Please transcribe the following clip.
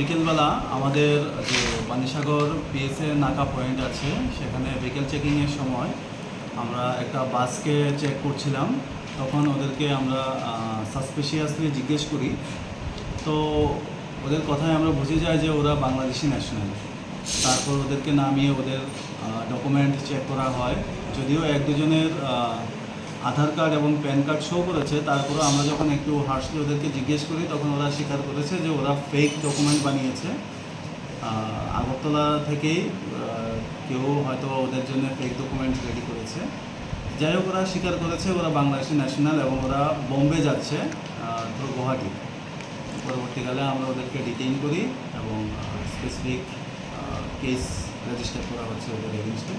বিকেলবেলা আমাদের যে পানিসাগর পিএসএ নাকা পয়েন্ট আছে, সেখানে বিকেল চেকিংয়ের সময় আমরা একটা বাসকে চেক করছিলাম। তখন ওদেরকে আমরা সাসপিশিয়াসলি জিজ্ঞেস করি। তো ওদের কথায় আমরা বুঝে যাই যে ওরা বাংলাদেশি ন্যাশনাল তারপর ওদেরকে নামিয়ে ওদের ডকুমেন্ট চেক করা হয়। যদিও এক দুজনের আধার কার্ড এবং প্যান কার্ড শো করেছে। তারপরে আমরা যখন একটু হার্সলি ওদেরকে জিজ্ঞেস করি, তখন ওরা স্বীকার করেছে যে ওরা ফেক ডকুমেন্ট বানিয়েছে। আগরতলা থেকেই কেউ হয়তো ওদের জন্য ফেক ডকুমেন্ট রেডি করেছে। যাই হোক, ওরা স্বীকার করেছে, ওরা বাংলাদেশি ন্যাশনাল এবং ওরা বোম্বে যাচ্ছে থ্রু গুয়াহাটি। পরবর্তীকালে আমরা ওদেরকে ডিটেইন করি এবং স্পেসিফিক কেস রেজিস্টার করা হচ্ছে ওদের এগেনস্টে